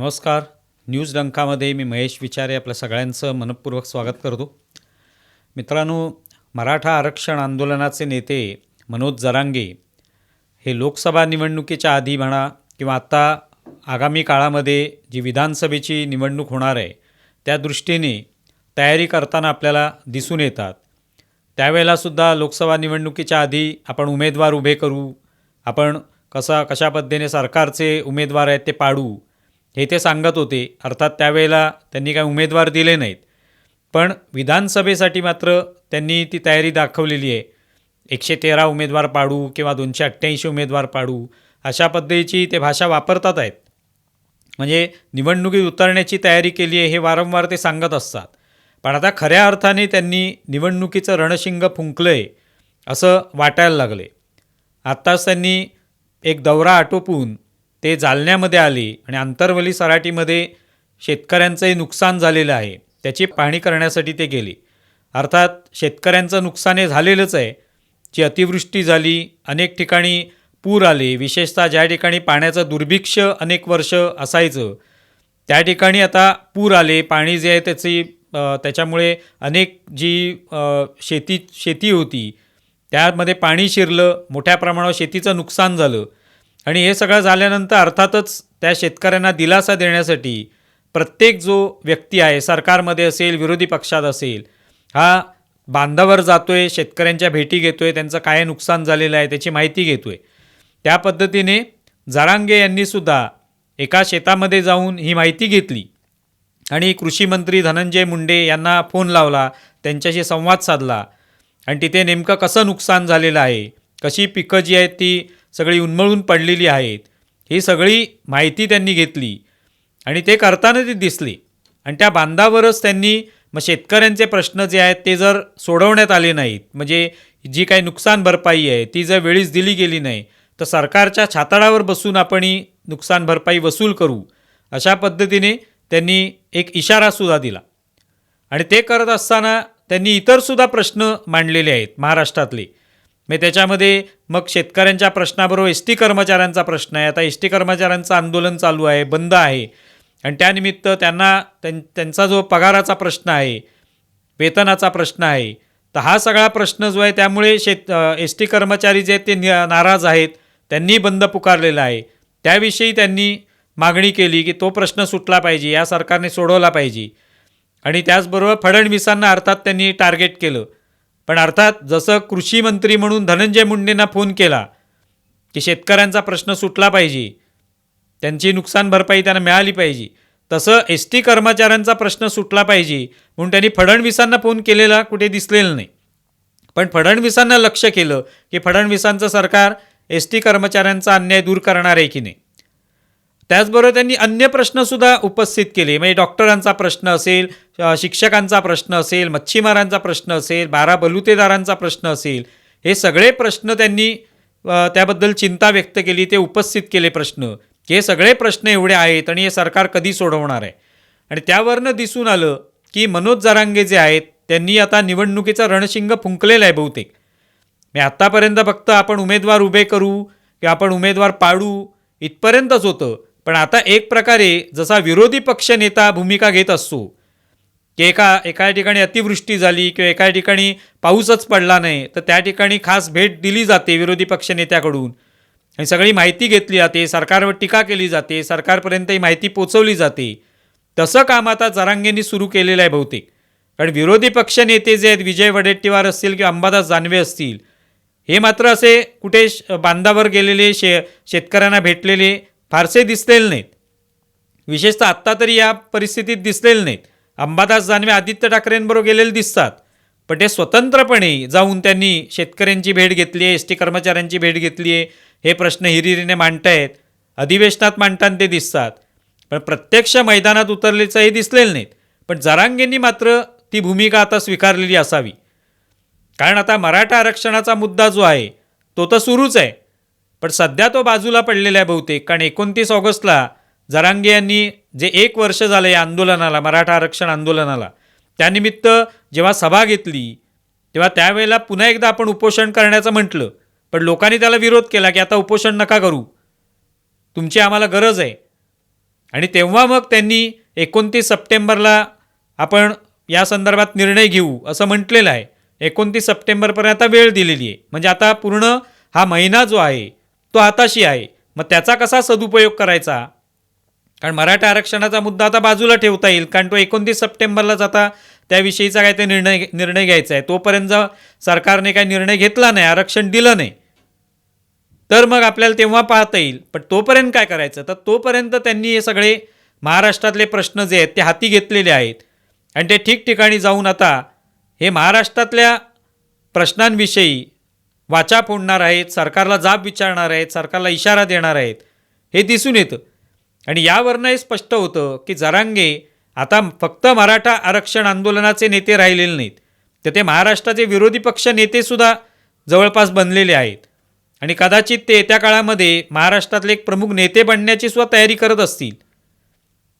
नमस्कार. न्यूज डंकामध्ये मी महेश विचारे आपल्या सगळ्यांचं मनपूर्वक स्वागत करतो. मित्रांनो मराठा आरक्षण आंदोलनाचे नेते मनोज जरांगे हे लोकसभा निवडणुकीच्या आधी म्हणा किंवा आत्ता आगामी काळामध्ये जी विधानसभेची निवडणूक होणार आहे त्या दृष्टीने तयारी करताना आपल्याला दिसून येतात. त्यावेळेलासुद्धा लोकसभा निवडणुकीच्या आधी आपण उमेदवार उभे करू आपण कसा कशा पद्धतीने सरकारचे उमेदवार आहेत ते पाडू हे ते सांगत होते. अर्थात त्यावेळेला त्यांनी काय उमेदवार दिले नाहीत. पण विधानसभेसाठी मात्र त्यांनी ती तयारी दाखवलेली आहे. एकशे तेरा उमेदवार पाडू किंवा दोनशे अठ्ठ्याऐंशी उमेदवार पाडू अशा पद्धतीची ते भाषा वापरतात आहेत. म्हणजे निवडणुकीत उतरण्याची तयारी केली आहे हे वारंवार ते सांगत असतात. पण आता खऱ्या अर्थाने त्यांनी निवडणुकीचं रणशिंग फुंकलं आहे असं वाटायला लागले आत्ताच त्यांनी एक दौरा आटोपून ते जालन्यामध्ये आले आणि आंतरवली सराटीमध्ये शेतकऱ्यांचंही नुकसान झालेलं आहे. त्याची पाहणी करण्यासाठी ते गेले. अर्थात शेतकऱ्यांचं नुकसान हे झालेलंच आहे. जी अतिवृष्टी झाली अनेक ठिकाणी पूर आले विशेषतः ज्या ठिकाणी पाण्याचं दुर्भिक्ष अनेक वर्ष असायचं त्या ठिकाणी आता पूर आले. पाणी जे आहे त्याची त्याच्यामुळे अनेक जी शेती शेती होती त्यामध्ये पाणी शिरलं मोठ्या प्रमाणावर शेतीचं नुकसान झालं. आणि हे सगळं झाल्यानंतर अर्थातच त्या शेतकऱ्यांना दिलासा देण्यासाठी प्रत्येक जो व्यक्ती आहे सरकारमध्ये असेल विरोधी पक्षात असेल हा बांधावर जातो आहे शेतकऱ्यांच्या भेटी घेतो आहे त्यांचं काय नुकसान झालेलं आहे त्याची माहिती घेतो आहे त्या पद्धतीने जरांगे यांनीसुद्धा एका शेतामध्ये जाऊन ही माहिती घेतली. आणि कृषी मंत्री धनंजय मुंडे यांना फोन लावला त्यांच्याशी संवाद साधला. आणि तिथे नेमकं कसं नुकसान झालेलं आहे कशी पिकं जी आहेत ती सगळी उन्मळून पडलेली आहेत. ही सगळी माहिती त्यांनी घेतली आणि ते करताना ती दिसली. आणि त्या बांधावरच त्यांनी मग शेतकऱ्यांचे प्रश्न जे आहेत ते जर सोडवण्यात आले नाहीत म्हणजे जी काही नुकसान भरपाई आहे ती जर वेळीच दिली गेली नाही तर सरकारच्या छाताडावर बसून आपण ही नुकसान भरपाई वसूल करू अशा पद्धतीने त्यांनी एक इशारासुद्धा दिला. आणि ते करत असताना त्यांनी इतरसुद्धा प्रश्न मांडलेले आहेत महाराष्ट्रातले. मग त्याच्यामध्ये मग शेतकऱ्यांच्या प्रश्नाबरोबर एस टी कर्मचाऱ्यांचा प्रश्न आहे. आता एस टी कर्मचाऱ्यांचं आंदोलन चालू आहे बंद आहे. आणि त्यानिमित्त त्यांना त्यां त्यांचा जो पगाराचा प्रश्न आहे वेतनाचा प्रश्न आहे तर हा सगळा प्रश्न जो आहे त्यामुळे शेत एस टी कर्मचारी जे आहेत ते नाराज आहेत. त्यांनी बंद पुकारलेला आहे. त्याविषयी त्यांनी मागणी केली की तो प्रश्न सुटला पाहिजे या सरकारने सोडवला पाहिजे. आणि त्याचबरोबर फडणवीसांना अर्थात त्यांनी टार्गेट केलं. पण अर्थात जसं कृषी मंत्री म्हणून धनंजय मुंडेंना फोन केला की शेतकऱ्यांचा प्रश्न सुटला पाहिजे त्यांची नुकसान भरपाई त्यांना मिळाली पाहिजे तसं एस टी कर्मचाऱ्यांचा प्रश्न सुटला पाहिजे म्हणून त्यांनी फडणवीसांना फोन केलेला कुठे दिसलेलं नाही. पण फडणवीसांना लक्ष केलं की फडणवीसांचं सरकार एस टी कर्मचाऱ्यांचा अन्याय दूर करणार आहे की नाही. त्याचबरोबर त्यांनी अन्य प्रश्नसुद्धा उपस्थित केले. म्हणजे डॉक्टरांचा प्रश्न असेल शिक्षकांचा प्रश्न असेल मच्छीमारांचा प्रश्न असेल बारा बलुतेदारांचा प्रश्न असेल हे सगळे प्रश्न त्यांनी त्याबद्दल चिंता व्यक्त केली ते उपस्थित केले प्रश्न. हे सगळे प्रश्न एवढे आहेत आणि हे सरकार कधी सोडवणार आहे? आणि त्यावरनं दिसून आलं की मनोज जरांगे जे आहेत त्यांनी आता निवडणुकीचं रणशिंग फुंकलेला आहे बहुतेक. मी आत्तापर्यंत फक्त आपण उमेदवार उभे करू किंवा आपण उमेदवार पाडू इथपर्यंतच होतं. पण आता एक प्रकारे जसा विरोधी पक्ष नेता भूमिका घेत असतो की एका एका ठिकाणी अतिवृष्टी झाली किंवा एका ठिकाणी पाऊसच पडला नाही तर त्या ठिकाणी खास भेट दिली जाते विरोधी पक्ष नेत्याकडून. आणि सगळी माहिती घेतली जाते सरकारवर टीका केली जाते सरकारपर्यंत ही माहिती पोचवली जाते. तसं काम आता जरांगेंनी सुरू केलेलं आहे बहुतेक. कारण विरोधी पक्ष नेते जे आहेत विजय वडेट्टीवार असतील किंवा अंबादास जानवे असतील हे मात्र असे कुठे श- बांधावर गेलेले शे शेतकऱ्यांना भेटलेले फारसे दिसलेले नाहीत. विशेषतः आत्ता तरी या परिस्थितीत दिसलेले नाहीत. अंबादास जानवे आदित्य ठाकरेंबरोबर गेलेले दिसतात. पण ते स्वतंत्रपणे जाऊन त्यांनी शेतकऱ्यांची भेट घेतली आहे एस टी कर्मचाऱ्यांची भेट घेतली आहे हे प्रश्न हिरिरीने मांडतायत. अधिवेशनात मांडताना ते दिसतात. पण प्रत्यक्ष मैदानात उतरलेचंही दिसलेलं नाहीत. पण जरांगेंनी मात्र ती भूमिका आता स्वीकारलेली असावी. कारण आता मराठा आरक्षणाचा मुद्दा जो आहे तो तर सुरूच आहे. पण सध्या तो बाजूला पडलेला आहे बहुतेक. कारण एकोणतीस ऑगस्टला जरांगे यांनी जे एक वर्ष झालं या आंदोलनाला मराठा आरक्षण आंदोलनाला त्यानिमित्त जेव्हा सभा घेतली तेव्हा त्यावेळेला पुन्हा एकदा आपण उपोषण करण्याचं म्हटलं. पण लोकांनी त्याला विरोध केला की आता उपोषण नका करू. तुमची आम्हाला गरज आहे. आणि तेव्हा मग त्यांनी एकोणतीस सप्टेंबरला आपण या संदर्भात निर्णय घेऊ असं म्हटलेलं आहे. एकोणतीस सप्टेंबरपर्यंत आता वेळ दिलेली आहे. म्हणजे आता पूर्ण हा महिना जो आहे तो हाताशी आहे. मग त्याचा कसा सदुपयोग करायचा? कारण मराठा आरक्षणाचा मुद्दा आता बाजूला ठेवता येईल कारण तो एकोणतीस सप्टेंबरलाच आता त्याविषयीचा काय ते निर्णय निर्णय घ्यायचा आहे. तोपर्यंत जर सरकारने काही निर्णय घेतला नाही आरक्षण दिलं नाही. तर मग आपल्याला तेव्हा पाहता येईल. पण तोपर्यंत काय करायचं? तर तोपर्यंत त्यांनी हे सगळे महाराष्ट्रातले प्रश्न जे आहेत ते हाती घेतलेले आहेत. आणि ते ठिकठिकाणी जाऊन आता हे महाराष्ट्रातल्या प्रश्नांविषयी वाचा फोडणार आहेत सरकारला जाब विचारणार आहेत सरकारला इशारा देणार आहेत. हे दिसून येतं. आणि यावरनं हे स्पष्ट होतं की जरांगे आता फक्त मराठा आरक्षण आंदोलनाचे नेते राहिलेले नाहीत. तर ते महाराष्ट्राचे विरोधी पक्ष नेतेसुद्धा जवळपास बनलेले आहेत. आणि कदाचित ते येत्या काळामध्ये महाराष्ट्रातले एक प्रमुख नेते बनण्याची सुद्धा तयारी करत असतील.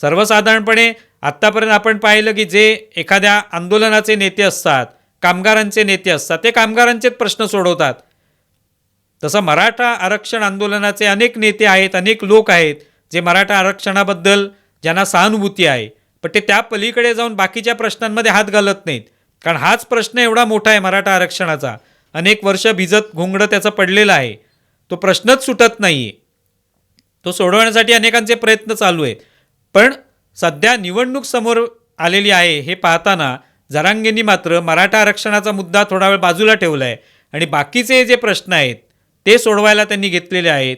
सर्वसाधारणपणे आत्तापर्यंत आपण पाहिलं की जे एखाद्या आंदोलनाचे नेते असतात कामगारांचे नेते असतात. ते कामगारांचेच प्रश्न सोडवतात. तसं मराठा आरक्षण आंदोलनाचे अनेक नेते आहेत अनेक लोक आहेत जे मराठा आरक्षणाबद्दल ज्यांना सहानुभूती आहे. पण ते त्या पलीकडे जाऊन बाकीच्या प्रश्नांमध्ये हात घालत नाहीत. कारण हाच प्रश्न एवढा मोठा आहे मराठा आरक्षणाचा. अनेक वर्ष भिजत घोंगडं त्याचा पडलेला आहे. तो प्रश्नच सुटत नाही आहे तो सोडवण्यासाठी अनेकांचे प्रयत्न चालू आहेत. पण सध्या निवडणूक समोर आलेली आहे हे पाहताना जरांगेंनी मात्र मराठा आरक्षणाचा मुद्दा थोडा वेळ बाजूला ठेवला आहे आणि बाकीचे जे प्रश्न आहेत ते सोडवायला त्यांनी घेतलेले आहेत.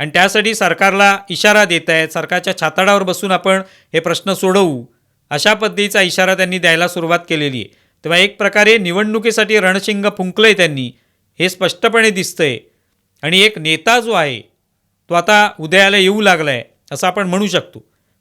आणि त्यासाठी सरकारला इशारा देत आहेत. सरकारच्या छाताडावर बसून आपण हे प्रश्न सोडवू. अशा पद्धतीचा इशारा त्यांनी द्यायला सुरुवात केलेली आहे. तेव्हा एक प्रकारे निवडणुकीसाठी रणशिंग फुंकलं आहे त्यांनी हे स्पष्टपणे दिसतंय. आणि एक नेता जो आहे तो आता उदयाला येऊ लागला आहे असं आपण म्हणू शकतो.